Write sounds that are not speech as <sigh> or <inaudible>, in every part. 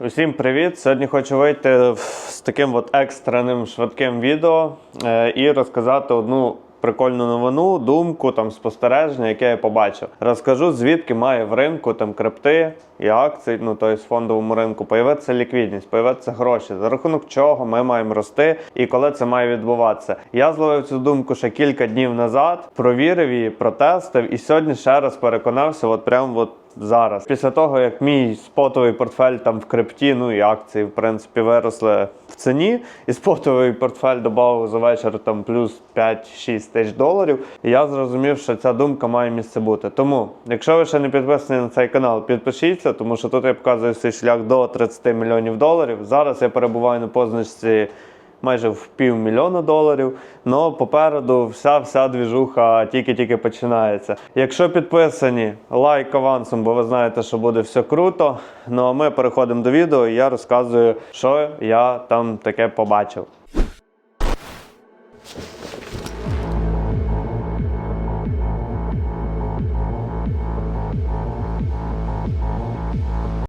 Усім привіт! Сьогодні хочу вийти з таким от екстреним швидким відео е, і розказати одну прикольну новину, думку, там спостереження, яке я побачив. Розкажу, звідки має в ринку там крипти і акцій, ну тобто в фондовому ринку, появитися ліквідність, появитися гроші, за рахунок чого ми маємо рости і коли це має відбуватися. Я зловив цю думку ще кілька днів назад, провірив її, протестив, і сьогодні ще раз переконався, от прямо от зараз. Після того, як мій спотовий портфель там в крипті, ну і акції, в принципі, виросли в ціні, і спотовий портфель додав за вечір там плюс 5-6 тисяч доларів. І я зрозумів, що ця думка має місце бути. Тому, якщо ви ще не підписані на цей канал, підпишіться, тому що тут я показую свій шлях до 30 мільйонів доларів. Зараз я перебуваю на позначці майже в півмільйона доларів. Ну попереду вся вся двіжуха тільки-тільки починається. Якщо підписані, лайк авансом, бо ви знаєте, що буде все круто. Ну а ми переходимо до відео, і я розказую, що я там таке побачив.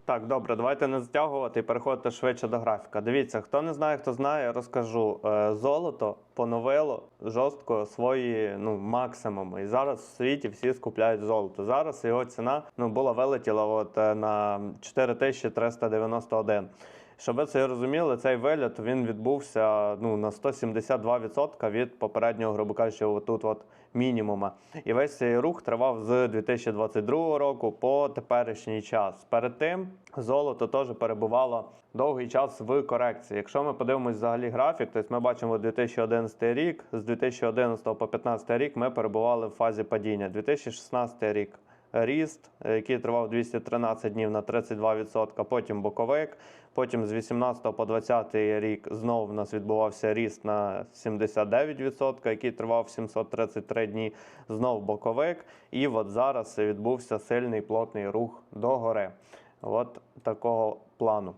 Так, добре, давайте не затягувати і переходити швидше до графіка. Дивіться, хто не знає, хто знає, розкажу. Е, Золото поновило жорстко свої ну, максимуми. І зараз в світі всі скупляють золото. Зараз його ціна ну, була вилетіла от, е, на 4391. Щоб ви це розуміли, цей виліт він відбувся ну, на 172% від попереднього, грубо кажучи, отут от мінімума. І весь цей рух тривав з 2022 року по теперішній час. Перед тим золото теж перебувало довгий час в корекції. Якщо ми подивимось взагалі графік, то ми бачимо 2011 рік, з 2011 по 2015 рік ми перебували в фазі падіння. 2016 рік ріст, е, який тривав 213 днів на 32%, потім боковик. Потім з 18 по 20 рік знову в нас відбувався ріст на 79%, який тривав 733 дні. Знов боковик. І от зараз відбувся сильний плотний рух догори. От такого плану.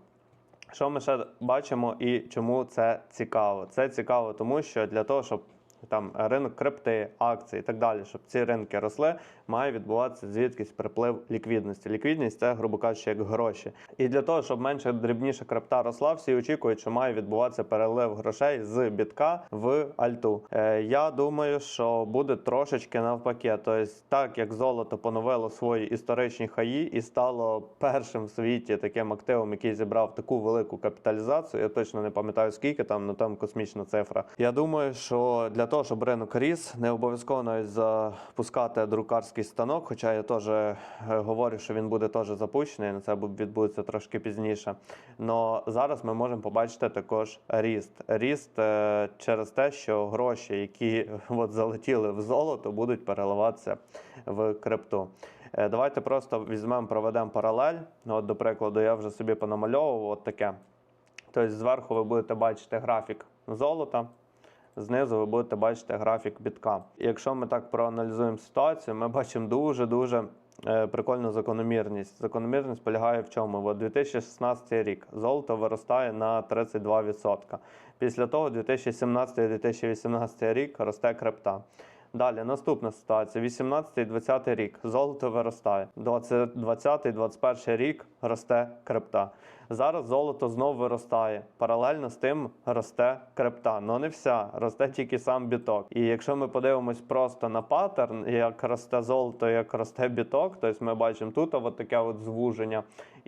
Що ми ще бачимо і чому це цікаво? Це цікаво, тому що для того, щоб там ринок крипти, акції і так далі, щоб ці ринки росли, має відбуватися звідкись приплив ліквідності. Ліквідність це, грубо кажучи, як гроші. І для того, щоб менше дрібніша крипта росла, всі очікують, що має відбуватися перелив грошей з бітка в альту. Е, я думаю, що буде трошечки навпаки. Тобто, так як золото поновило свої історичні хаї і стало першим в світі таким активом, який зібрав таку велику капіталізацію. Я точно не пам'ятаю скільки там, ну там космічна цифра. Я думаю, що для того, щоб ринок ріс, не обов'язково навіть запускати друкарський станок. Хоча я теж е, говорю, що він буде теж запущений. це відбудеться трошки пізніше. Но зараз ми можемо побачити також ріст. Ріст е, через те, що гроші, які <laughs> от залетіли в золото, будуть переливатися в крипту. Е, Давайте просто візьмемо, проведемо паралель. Ну, От, до прикладу, я вже собі понамальовував от таке. Тобто зверху ви будете бачити графік золота, знизу ви будете бачити графік бітка. Якщо ми так проаналізуємо ситуацію, ми бачимо дуже-дуже е, прикольну закономірність. Закономірність полягає в чому? От 2016 рік золото виростає на 32%. Після того 2017-2018 рік росте крипта. Далі наступна ситуація: 18-20 рік золото виростає. 20-21 рік росте крипта. Зараз золото знову виростає. Паралельно з тим росте крипта. Ну не вся, росте тільки сам біток. І якщо ми подивимось просто на паттерн, як росте золото, як росте біток, тобто ми бачимо тут от таке от звуження,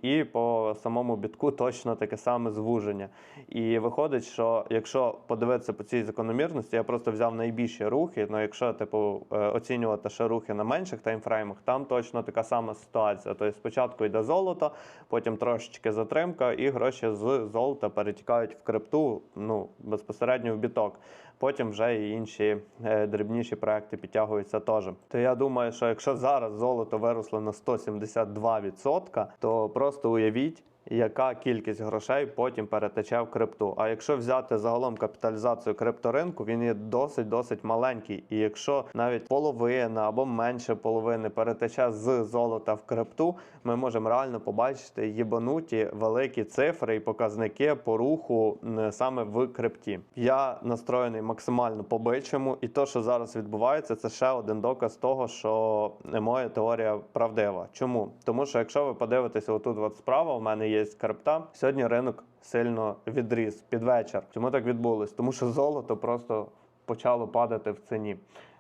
і по самому бітку точно таке саме звуження. І виходить, що якщо подивитися по цій закономірності, я просто взяв найбільші рухи. Ну якщо типу е, оцінювати ще рухи на менших таймфреймах, там точно така сама ситуація. Тобто спочатку йде золото, потім трошечки затримка, і гроші з золота перетікають в крипту, ну безпосередньо в біток. Потім вже і інші е, дрібніші проекти підтягуються теж. То я думаю, що якщо зараз золото виросло на 172%, то просто уявіть. Яка кількість грошей потім перетече в крипту? А якщо взяти загалом капіталізацію крипторинку, він є досить досить маленький. І якщо навіть половина або менше половини перетече з золота в крипту, ми можемо реально побачити їбануті великі цифри і показники по руху саме в крипті. Я настроєний максимально по бичому, і то, що зараз відбувається, це ще один доказ того, що моя теорія правдива. Чому? Тому що якщо ви подивитеся, отут от справа в мене є є крипта. Сьогодні ринок сильно відріс під вечір. Чому так відбулось? Тому що золото просто почало падати в ціні.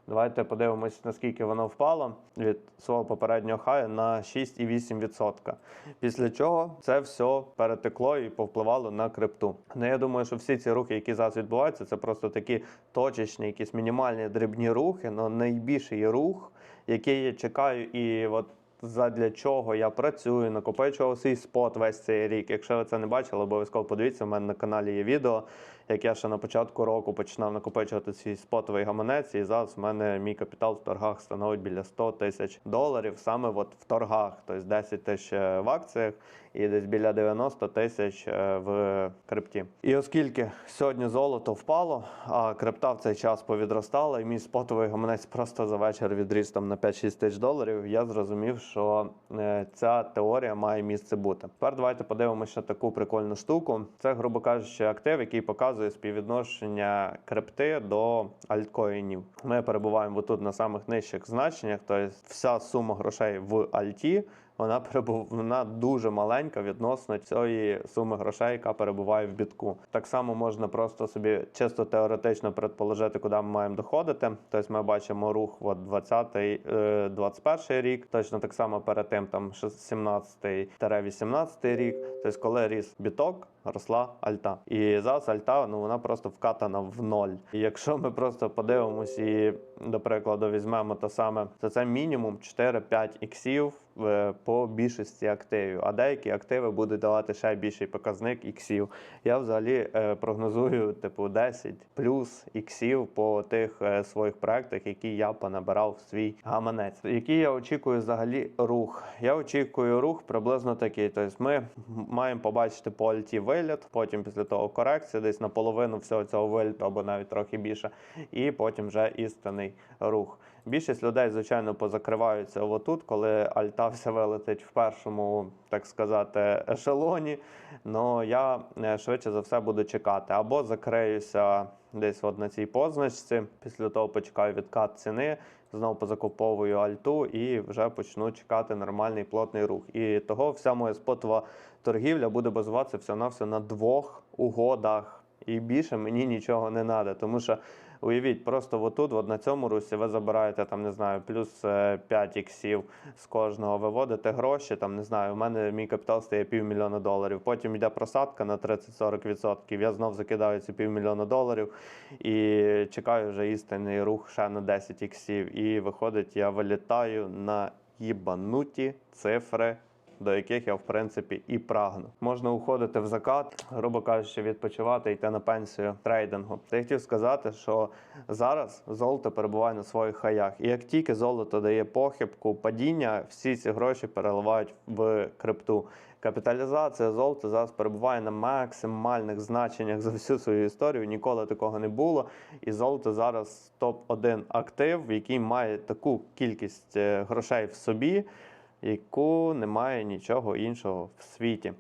Давайте подивимось, наскільки воно впало від свого попереднього хаю на 6,8%. Після чого це все перетекло і повпливало на крипту. Ну я думаю, що всі ці рухи, які зараз відбуваються, це просто такі точечні, якісь мінімальні дрібні рухи, але найбільший рух, який я чекаю, і от задля чого я працюю, накопичував свій спот весь цей рік. Якщо ви це не бачили, обов'язково подивіться. У мене на каналі є відео, як я ще на початку року починав накопичувати свій спотовий гаманець, і зараз в мене мій капітал в торгах становить біля 100 тисяч доларів, саме от в торгах, тобто 10 тисяч е, в акціях і десь біля 90 тисяч е, в крипті. І оскільки сьогодні золото впало, а крипта в цей час повідростала, і мій спотовий гаманець просто за вечір відріс там на 5-6 тисяч доларів, я зрозумів, що е, ця теорія має місце бути. Тепер давайте подивимося таку прикольну штуку. Це, грубо кажучи, актив, який показує співвідношення крипти до альткоїнів. Ми перебуваємо тут на самих нижчих значеннях, тобто вся сума грошей в альті. Вона перебув... вона дуже маленька відносно цієї суми грошей, яка перебуває в бітку. Так само можна просто собі чисто теоретично предположити, куди ми маємо доходити. Тобто ми бачимо рух от 20-й, е, 21 рік, точно так само перед тим там 17-18 рік. Тобто, коли ріс біток, росла альта. І зараз альта ну вона просто вкатана в ноль. І якщо ми просто подивимось і, до прикладу, візьмемо те саме, то це мінімум 4-5 іксів е, по більшості активів. А деякі активи будуть давати ще більший показник іксів. Я взагалі е, прогнозую типу 10 плюс іксів по тих е, своїх проектах, які я понабирав в свій гаманець. Який я очікую взагалі рух? Я очікую рух приблизно такий. Тобто ми маємо побачити по альті виліт, потім після того корекція, десь наполовину всього цього виліту або навіть трохи більше, і потім вже істинний рух. Більшість людей, звичайно, позакриваються отут, коли альта вся вилетить в першому, так сказати, ешелоні. Ну я е, швидше за все буду чекати. Або закриюся десь от на цій позначці. Після того почекаю відкат ціни, знову позакуповую альту і вже почну чекати нормальний плотний рух. І того вся моя спотова торгівля буде базуватися все на все на двох угодах. І більше мені нічого не треба, тому що уявіть, просто отут, от на цьому русі, ви забираєте там, не знаю, плюс е, 5 іксів з кожного, виводите гроші. Там не знаю, у мене мій капітал стає півмільйона доларів. Потім йде просадка на 30-40%. Я знов закидаю ці півмільйона доларів і чекаю вже істинний рух ще на 10 іксів. І виходить, я вилітаю на їбануті цифри до яких я в принципі і прагну. Можна уходити в закат, грубо кажучи, відпочивати, йти на пенсію трейдингу. Та я хотів сказати, що зараз золото перебуває на своїх хаях, і як тільки золото дає похибку, падіння, всі ці гроші переливають в крипту. Капіталізація золота зараз перебуває на максимальних значеннях за всю свою історію. Ніколи такого не було. І золото зараз топ-1 актив, який має таку кількість е, грошей в собі яку немає нічого іншого в світі.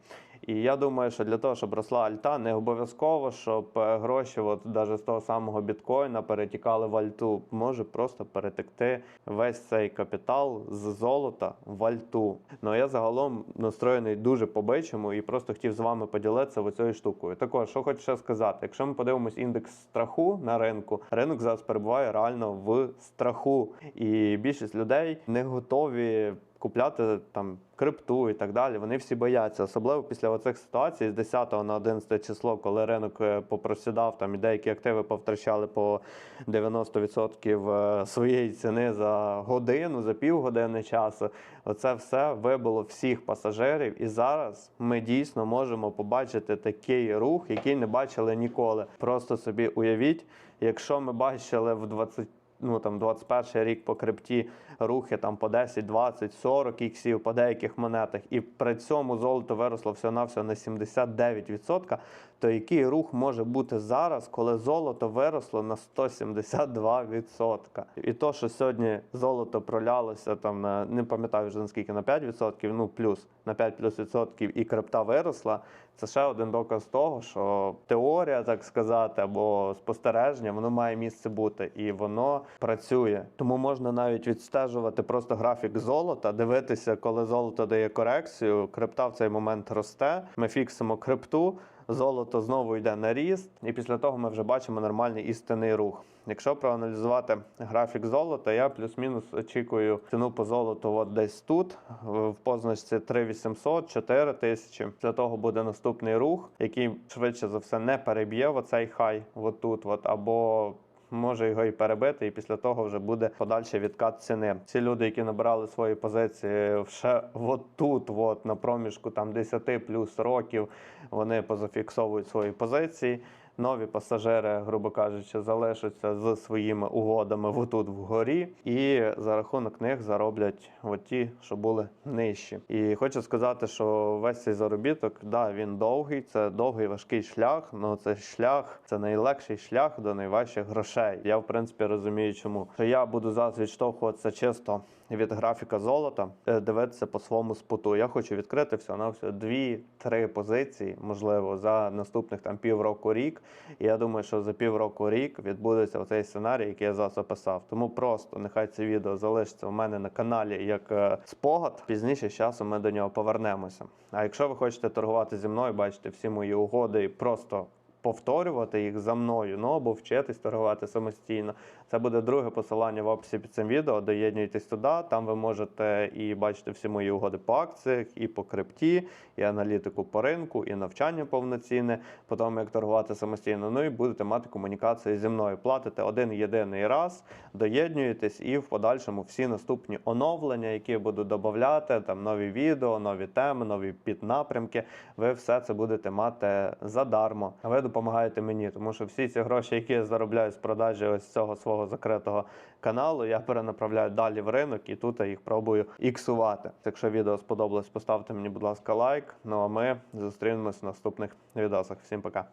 І я думаю, що для того, щоб росла альта, не обов'язково, щоб е, гроші, от навіть з того самого біткоїна, перетікали в альту. Може просто перетекти весь цей капітал з золота в альту. Ну а я загалом настроєний дуже по-бичому і просто хотів з вами поділитися цією штукою. Також, що хочу ще сказати, якщо ми подивимось індекс страху на ринку, ринок зараз перебуває реально в страху, і більшість людей не готові купляти там крипту і так далі. Вони всі бояться, особливо після оцих ситуацій з 10 на 11 число, коли ринок е, попросідав там і деякі активи повтрачали по 90% е, своєї ціни за годину, за півгодини часу. Оце все вибило всіх пасажирів, і зараз ми дійсно можемо побачити такий рух, який не бачили ніколи. Просто собі уявіть, якщо ми бачили в 20 ну там 21 рік по крипті рухи там по 10, 20, 40 іксів по деяких монетах, і при цьому золото виросло все на все на 79%, то який рух може бути зараз, коли золото виросло на 172%? І то, що сьогодні золото пролялося там на не пам'ятаю вже наскільки на 5%, ну плюс на 5 плюс відсотків і крипта виросла, це ще один доказ того, що теорія, так сказати, або спостереження, воно має місце бути і воно працює. Тому можна навіть відстежувати просто графік золота, дивитися, коли золото дає корекцію. Крипта в цей момент росте. Ми фіксимо крипту. Золото знову йде на ріст, і після того ми вже бачимо нормальний істинний рух. Якщо проаналізувати графік золота, я плюс-мінус очікую ціну по золоту от десь тут, в позначці 3800, 4000. Після того буде наступний рух, який швидше за все не переб'є оцей хай, от тут, от, або може його і перебити, і після того вже буде подальший відкат ціни. Ці люди, які набирали свої позиції ще от тут, от на проміжку там 10 плюс років, вони позафіксовують свої позиції. Нові пасажири, грубо кажучи, залишаться з своїми угодами отут вгорі, і за рахунок них зароблять от ті, що були нижчі. І хочу сказати, що весь цей заробіток, да, він довгий, це довгий важкий шлях. але це шлях, це найлегший шлях до найважчих грошей. Я в принципі розумію, чому що я буду зараз відштовхуватися чисто від графіка золота, е, дивитися по своєму споту. Я хочу відкрити всього на всього дві-три позиції, можливо, за наступних там півроку рік. І я думаю, що за півроку рік відбудеться оцей сценарій, який я зараз описав. Тому просто нехай це відео залишиться у мене на каналі як е, спогад. Пізніше з часом ми до нього повернемося. А якщо ви хочете торгувати зі мною, бачите всі мої угоди і просто. Повторювати їх за мною, ну або вчитись торгувати самостійно. Це буде друге посилання в описі під цим відео. Доєднуйтесь туди. Там ви можете і бачити всі мої угоди по акціях, і по крипті, і аналітику по ринку, і навчання повноцінне по тому, як торгувати самостійно. Ну і будете мати комунікацію зі мною. Платите один єдиний раз, доєднуєтесь, і в подальшому всі наступні оновлення, які я буду додавати, там нові відео, нові теми, нові піднапрямки. Ви все це будете мати задармо. Ви допомагаєте мені, тому що всі ці гроші, які я заробляю з продажі ось цього свого закритого каналу, я перенаправляю далі в ринок і тут я їх пробую іксувати. Якщо відео сподобалось, поставте мені, будь ласка, лайк. Ну а ми зустрінемось в наступних відосах. Всім пока.